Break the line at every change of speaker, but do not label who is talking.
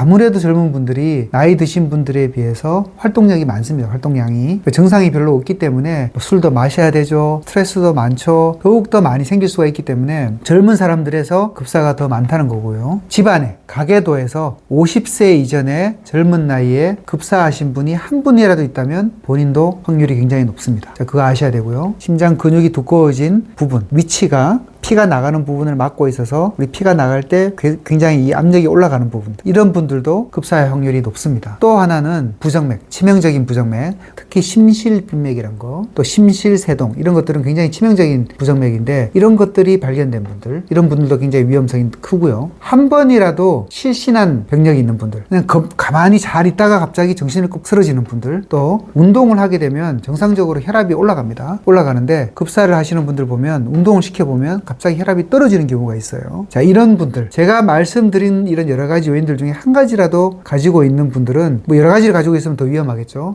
아무래도 젊은 분들이 나이 드신 분들에 비해서 활동량이 많습니다. 활동량이 정상이 별로 없기 때문에 뭐 술도 마셔야 되죠. 스트레스도 많죠. 더욱 더 많이 생길 수가 있기 때문에 젊은 사람들에서 급사가 더 많다는 거고요. 집안에 가계도에서 50세 이전에 젊은 나이에 급사하신 분이 한 분이라도 있다면 본인도 확률이 굉장히 높습니다. 자, 그거 아셔야 되고요. 심장 근육이 두꺼워진 부분, 위치가 피가 나가는 부분을 막고 있어서 우리 피가 나갈 때 괴- 굉장히 이 압력이 올라가는 부분 이런 분들도 급사할 확률이 높습니다. 또 하나는 부정맥, 치명적인 부정맥, 특히 심실빈맥이란 거, 또 심실세동 이런 것들은 굉장히 치명적인 부정맥인데 이런 것들이 발견된 분들, 이런 분들도 굉장히 위험성이 크고요. 한 번이라도 실신한 병력이 있는 분들, 그냥 거- 가만히 잘 있다가 갑자기 정신을 꼭 쓰러지는 분들, 또 운동을 하게 되면 정상적으로 혈압이 올라갑니다. 올라가는데 급사를 하시는 분들 보면 운동을 시켜보면 갑자기 혈압이 떨어지는 경우가 있어요. 자, 이런 분들, 제가 말씀드린 이런 여러 가지 요인들 중에 한 가지라도 가지고 있는 분들은 뭐 여러 가지를 가지고 있으면 더 위험하겠죠.